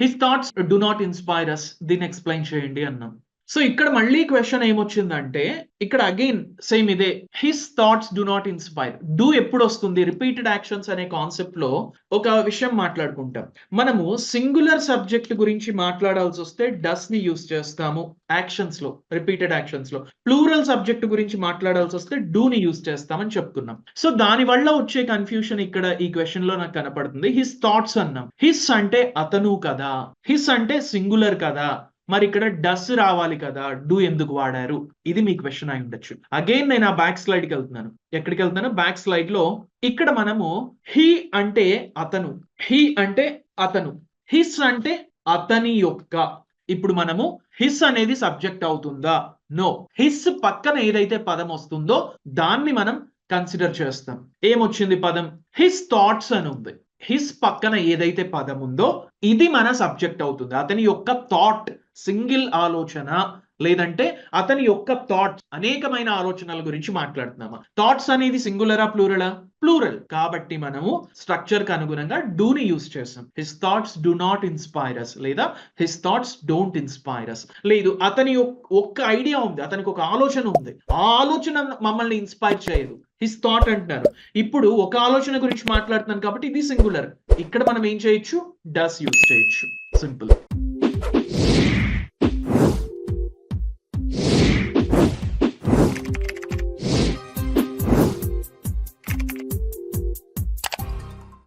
his thoughts do not inspire us దీన్ని explain చేయండి అన్నాం సో ఇక్కడ మళ్ళీ క్వశ్చన్ ఏమొచ్చిందంటే ఇక్కడ అగైన్ సేమ్ ఇదే. His thoughts do not inspire do ఎప్పుడు వస్తుంది రిపీటెడ్ యాక్షన్స్ అనే కాన్సెప్ట్లో ఒక విషయం మాట్లాడుకుంటాం. మనము సింగులర్ సబ్జెక్ట్ గురించి మాట్లాడాల్సి వస్తే డస్ని యూస్ చేస్తాము. యాక్షన్స్లో రిపీటెడ్ యాక్షన్స్లో. ప్లూరల్ సబ్జెక్ట్ గురించి మాట్లాడాల్సి వస్తే డూ ని యూస్ చేస్తామని చెప్తున్నాం. సో దాని వల్ల వచ్చే కన్ఫ్యూషన్ ఇక్కడ ఈ క్వశ్చన్లో నాకు కనపడుతుంది. హిస్ థాట్స్ అన్నాం. హిస్ అంటే అతను కదా. హిస్ అంటే సింగులర్ కదా. మరి ఇక్కడ డస్ రావాలి కదా డూ ఎందుకు వాడారు? ఇది మీ క్వశ్చన్ అయి ఉండొచ్చు. అగైన్ నేను ఆ బ్యాక్ స్లైడ్కి వెళ్తున్నాను. ఎక్కడికి వెళ్తున్నాను? బ్యాక్ స్లైడ్లో ఇక్కడ మనము హీ అంటే అతను హీ అంటే అతను హిస్ అంటే అతని యొక్క. ఇప్పుడు మనము హిస్ అనేది సబ్జెక్ట్ అవుతుందా? నో హిస్ పక్కన ఏదైతే పదం వస్తుందో దాన్ని మనం కన్సిడర్ చేస్తాం. ఏమొచ్చింది పదం? హిస్ థాట్స్ అని ఉంది. హిస్ పక్కన ఏదైతే పదం ఉందో ఇది మన సబ్జెక్ట్ అవుతుంది. అతని యొక్క థాట్ సింగిల్ ఆలోచన లేదంటే అతని యొక్క థాట్స్ అనేకమైన ఆలోచనల గురించి మాట్లాడుతున్నామా? థాట్స్ అనేది సింగులరా ప్లూరలా ప్లూరల్ కాబట్టి మనము స్ట్రక్చర్కి అనుగుణంగా డూని యూస్ చేస్తాం. His thoughts do not inspire us లేదా his thoughts don't inspire us లేదు అతని ఒక్క ఐడియా ఉంది అతనికి ఒక ఆలోచన ఉంది. ఆ ఆలోచన మమ్మల్ని ఇన్స్పైర్ చేయదు. హిస్ థాట్ అంటున్నారు. ఇప్పుడు ఒక ఆలోచన గురించి మాట్లాడుతున్నాను కాబట్టి ఇది సింగులర్ ఇక్కడ మనం ఏం చేయొచ్చు? డస్ యూస్ చేయొచ్చు. సింపుల్